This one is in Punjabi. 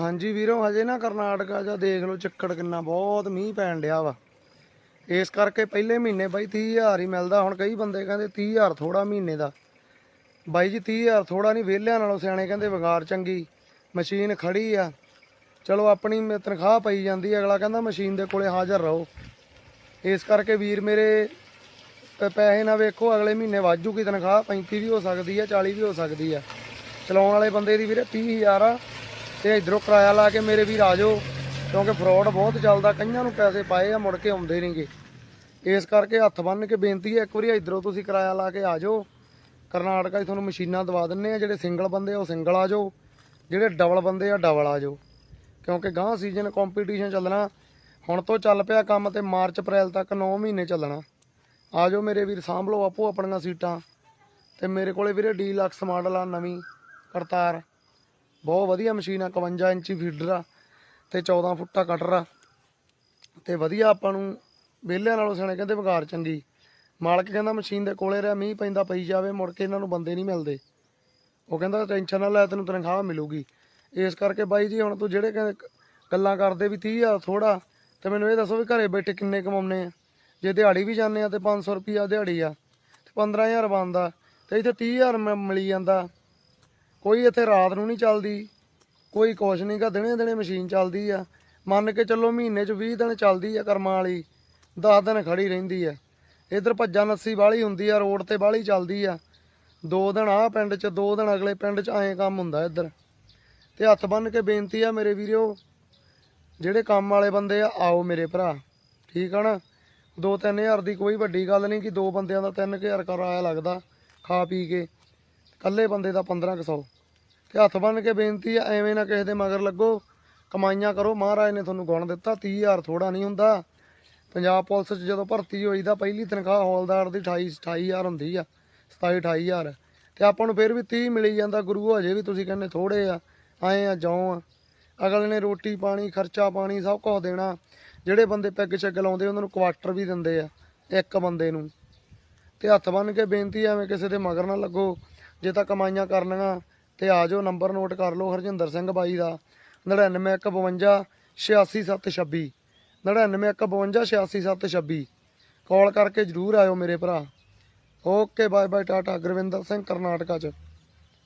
ਹਾਂਜੀ ਵੀਰੋ, ਹਜੇ ਨਾ ਕਰਨਾਟਕਾ ਜਾਂ ਦੇਖ ਲਓ ਚੱਕੜ ਕਿੰਨਾ ਬਹੁਤ ਮੀਂਹ ਪੈਣ ਡਿਆ ਵਾ। ਇਸ ਕਰਕੇ ਪਹਿਲੇ ਮਹੀਨੇ ਬਾਈ 30000 ਹੀ ਮਿਲਦਾ, ਹੁਣ ਕਈ ਬੰਦੇ ਕਹਿੰਦੇ 30000 ਥੋੜਾ ਮਹੀਨੇ ਦਾ। ਬਾਈ ਜੀ 30000 ਥੋੜਾ ਨਹੀਂ, ਵਿਹਲਿਆਂ ਨਾਲੋਂ ਸਿਆਣੇ ਕਹਿੰਦੇ ਵਗਾਰ ਚੰਗੀ, ਮਸ਼ੀਨ ਖੜੀ ਆ। ਚਲੋ ਆਪਣੀ ਮ- ਤਨਖਾਹ ਪਈ ਜਾਂਦੀ ਅਗਲਾ ਕਹਿੰਦਾ ਮਸ਼ੀਨ ਦੇ ਕੋਲੇ ਹਾਜ਼ਰ ਰਹੋ। ਇਸ ਕਰਕੇ ਵੀਰ ਮੇਰੇ ਪੈਸੇ ਨਾ ਵੇਖੋ, ਅਗਲੇ ਮਹੀਨੇ ਵਾਜੂਗੀ ਤਨਖਾਹ 35 ਵੀ ਹੋ ਸਕਦੀ ਆ 40 ਵੀ ਹੋ ਸਕਦੀ ਆ। ਚਲਾਉਣ ਵਾਲੇ ਬੰਦੇ ਦੀ ਵੀਰੇ 30000 ਆ। ਤੇ ਇਧਰੋਂ ਕਿਰਾਇਆ ਲਾ ਕੇ ਮੇਰੇ ਵੀਰ ਆ ਜਾਓ, ਕਿਉਂਕਿ ਫਰਾਡ ਬਹੁਤ ਚੱਲਦਾ, ਕਈਆਂ ਨੂੰ ਪੈਸੇ ਪਾਏ ਆ, ਮੁੜ ਕੇ ਆਉਂਦੇ ਨਹੀਂਗੇ ਇਸ ਕਰਕੇ ਹੱਥ ਬੰਨ ਕੇ ਬੇਨਤੀ ਹੈ, ਇੱਕ ਵਾਰੀ ਇਧਰੋਂ ਤੁਸੀਂ ਕਿਰਾਇਆ ਲਾ ਕੇ ਆ ਜਾਓ। ਕਰਨਾਟਕਾ 'ਚ ਤੁਹਾਨੂੰ ਮਸ਼ੀਨਾਂ ਦਵਾ ਦਿੰਨੇ ਆ, ਜਿਹੜੇ ਸਿੰਗਲ ਬੰਦੇ ਆ, ਉਹ ਸਿੰਗਲ ਆ ਜਾਓ। ਜਿਹੜੇ ਡਬਲ ਬੰਦੇ ਆ ਡਬਲ ਆ ਜਾਓ। ਕਿਉਂਕਿ ਗਾਂ ਸੀਜ਼ਨ ਕੰਪੀਟੀਸ਼ਨ ਚੱਲਣਾ, ਹੁਣ ਤੋਂ ਚੱਲ ਪਿਆ ਕੰਮ ਤੇ ਮਾਰਚ, ਅਪ੍ਰੈਲ ਤੱਕ 9 ਮਹੀਨੇ ਚੱਲਣਾ। ਆ ਜਾਓ ਮੇਰੇ ਵੀਰ, ਸਾਂਭ ਲਓ ਆਪੋ ਆਪਣੀਆਂ ਸੀਟਾਂ। ਤੇ ਮੇਰੇ ਕੋਲੇ ਵੀਰੇ ਡੀਲਕਸ ਮਾਡਲ ਆ, ਨਵੀਂ, ਕਰਤਾਰ। ਬਹੁਤ ਵਧੀਆ ਮਸ਼ੀਨ ਆ 51 ਇੰਚੀ ਫੀਡਰ ਆ ਤੇ 14 ਫੁੱਟਾ ਕਟਰ ਆ। ਤੇ ਵਧੀਆ ਆਪਾਂ ਨੂੰ ਵਿਹਲਿਆਂ ਨਾਲੋਂ ਸਿਆਣੇ ਕਹਿੰਦੇ ਵਗਾਰ ਚੰਗੀ। ਮਾਲਕ ਕਹਿੰਦਾ ਮਸ਼ੀਨ ਦੇ ਕੋਲੇ ਰਿਹਾ, ਮੀਂਹ ਪੈਂਦਾ ਪਈ ਜਾਵੇ, ਮੁੜ ਕੇ ਇਹਨਾਂ ਨੂੰ ਬੰਦੇ ਨਹੀਂ ਮਿਲਦੇ। ਉਹ ਕਹਿੰਦਾ ਟੈਨਸ਼ਨ ਨਾ ਲੈ, ਤੈਨੂੰ ਤਨਖਾਹ ਮਿਲੂਗੀ। ਇਸ ਕਰਕੇ ਬਾਈ ਜੀ, ਹੁਣ ਤੂੰ ਜਿਹੜੇ ਕਹਿੰਦੇ ਗੱਲਾਂ ਕਰਦੇ ਵੀ 30000 ਥੋੜਾ ਤੇ ਮੈਨੂੰ ਇਹ ਦੱਸੋ ਵੀ ਘਰੇ ਬੈਠੇ ਕਿੰਨੇ ਕਮਾਉਨੇ ਆ? ਜੇ ਦਿਹਾੜੀ ਵੀ ਜਾਂਦੇ ਆ ਤੇ 500 ਰੁਪਿਆ ਦਿਹਾੜੀ ਆ, ਤੇ 15000 ਬਣਦਾ, ਤੇ ਇੱਥੇ 30000 ਮ- ਮਿਲੀ ਜਾਂਦਾ। ਕੋਈ ਇੱਥੇ ਰਾਤ ਨੂੰ ਨਹੀਂ ਚੱਲਦੀ, ਕੋਈ ਕੁਛ ਨਹੀਂ ਗਾ, ਦਿਨੇ ਦਿਨੇ ਮਸ਼ੀਨ ਚੱਲਦੀ ਆ। ਮੰਨ ਕੇ ਚੱਲੋ ਮਹੀਨੇ 'ਚ 20 ਦਿਨ ਚੱਲਦੀ ਆ ਕਰਮਾਂ ਵਾਲੀ 10 ਦਿਨ ਖੜੀ ਰਹਿੰਦੀ ਆ। ਇਧਰ ਭੱਜਾ ਨੱਸੀ ਵਾਲੀ ਹੁੰਦੀ ਆ, ਰੋਡ ਤੇ ਵਾਲੀ ਚੱਲਦੀ ਆ। ਦੋ ਦਿਨ ਆ ਪਿੰਡ 'ਚ, ਦੋ ਦਿਨ ਅਗਲੇ ਪਿੰਡ 'ਚ ਐਂ ਕੰਮ ਹੁੰਦਾ ਇੱਧਰ। ਤੇ ਹੱਥ ਬੰਨ ਕੇ ਬੇਨਤੀ ਆ ਮੇਰੇ ਵੀਰੋ, ਜਿਹੜੇ ਕੰਮ ਵਾਲੇ ਬੰਦੇ ਆ, ਆਓ ਮੇਰੇ ਭਰਾ। ਠੀਕ ਆ ਨਾ? 2-3000 ਦੀ ਕੋਈ ਵੱਡੀ ਗੱਲ ਨਹੀਂ ਕਿ ਦੋ ਬੰਦਿਆਂ ਦਾ 3000 ਕਿਰਾਇਆ ਲੱਗਦਾ, ਖਾ ਪੀ ਕੇ। ਇਕੱਲੇ ਬੰਦੇ ਦਾ 1500 ਤੇ ਹੱਥ ਬੰਨ ਕੇ ਬੇਨਤੀ ਆ, ਐਵੇਂ ਨਾ ਕਿਸੇ ਦੇ ਮਗਰ ਲੱਗੋ। ਕਮਾਈਆਂ ਕਰੋ। ਮਹਾਰਾਜ ਨੇ ਤੁਹਾਨੂੰ ਗੁਣ ਦਿੱਤਾ। 30000 ਥੋੜਾ ਨਹੀਂ ਹੁੰਦਾ। ਪੰਜਾਬ ਪੁਲਿਸ 'ਚ ਜਦੋਂ ਭਰਤੀ ਹੋਈ ਦਾ ਪਹਿਲੀ ਤਨਖਾਹ ਹੌਲਦਾਰ ਦੀ 28 28000 ਹੁੰਦੀ ਆ। 27 28000 ਤੇ ਆਪਾਂ ਨੂੰ ਫਿਰ ਵੀ 30 ਮਿਲੀ ਜਾਂਦਾ। ਗੁਰੂ, ਹਜੇ ਵੀ ਤੁਸੀਂ ਕਹਿੰਦੇ ਥੋੜੇ ਆ। ਆਏ ਆ, ਜਾਉ ਆ। ਅਗਲੇ ਨੇ ਰੋਟੀ ਪਾਣੀ, ਖਰਚਾ ਪਾਣੀ ਸਭ ਕੁਝ ਦੇਣਾ। ਜਿਹੜੇ ਬੰਦੇ ਪੈਗ ਚੱਗ ਲਾਉਂਦੇ, ਉਹਨਾਂ ਨੂੰ ਕੁਆਟਰ ਵੀ ਦਿੰਦੇ ਆ। ਇੱਕ ਬੰਦੇ ਨੂੰ। ਤੇ ਹੱਥ ਬੰਨ ਕੇ ਬੇਨਤੀ ਐਵੇਂ ਕਿਸੇ ਦੇ ਮਗਰ ਨਾ ਲੱਗੋ। ਜੇ ਤਾਂ ਕਮਾਈਆਂ ਕਰਨੀਆਂ ਤੇ ਆ ਜਾਓ, ਨੰਬਰ ਨੋਟ ਕਰ ਲਓ ਹਰਜਿੰਦਰ ਸਿੰਘ ਬਾਈ ਦਾ। 9952 86726 9952 86726 ਕਾਲ ਕਰਕੇ ਜਰੂਰ ਆਇਓ ਮੇਰੇ ਭਰਾ। Okay bye bye tata, Gurvinder Singh, Karnataka ਚ।